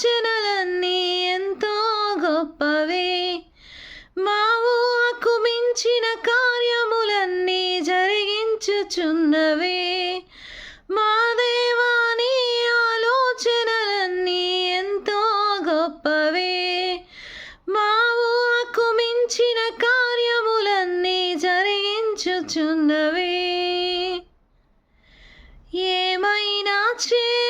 ఆలోచనలన్నీ ఎంతో గొప్పవే. మా ఊహకు మించిన కార్యములన్నీ జరిగించుచున్నవే. మా దేవాని ఆలోచనలన్నీ ఎంతో గొప్పవే. మా ఊహకు మించిన కార్యములన్నీ జరిగించుచున్నవే. ఏమైనా చే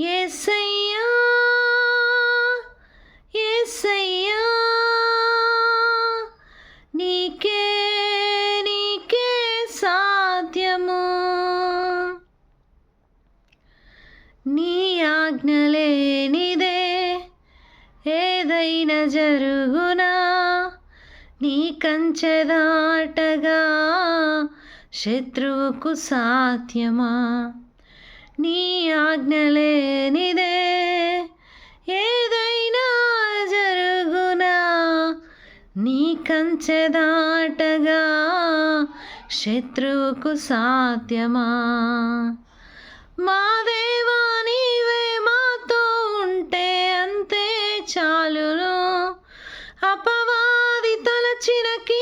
యేసయ్యా యేసయ్యా నీకే నీకే సాధ్యము? నీ ఆజ్ఞలేనిదే ఏదైనా జరుగునా? నీ కంచె శత్రువుకు సాధ్యమా? నీ ఆజ్ఞలేనిదే ఏదైనా జరుగునా నీ కంచె దాటగా శత్రువుకు సాధ్యమా? మా దేవా నీవే మాతో ఉంటే అంతే చాలును. అపవాది తలచినకి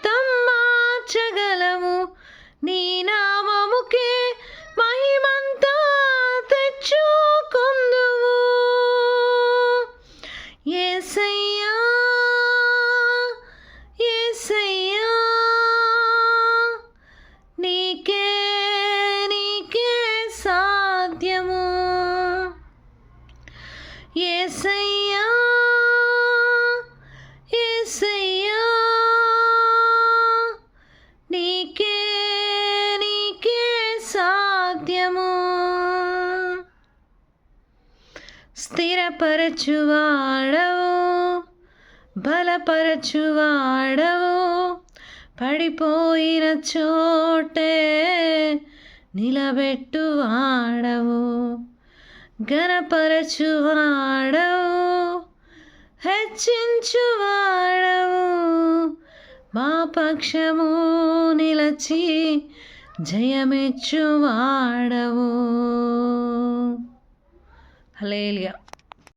నీ స్థిరపరచువాడవు బలపరచువాడవు. పడిపోయిన చోటే నిలబెట్టువాడవు గణపరచువాడవు హెచ్చించువాడవు మా పక్షము నిలచి జయమెచ్చువాడవు. Aleluya.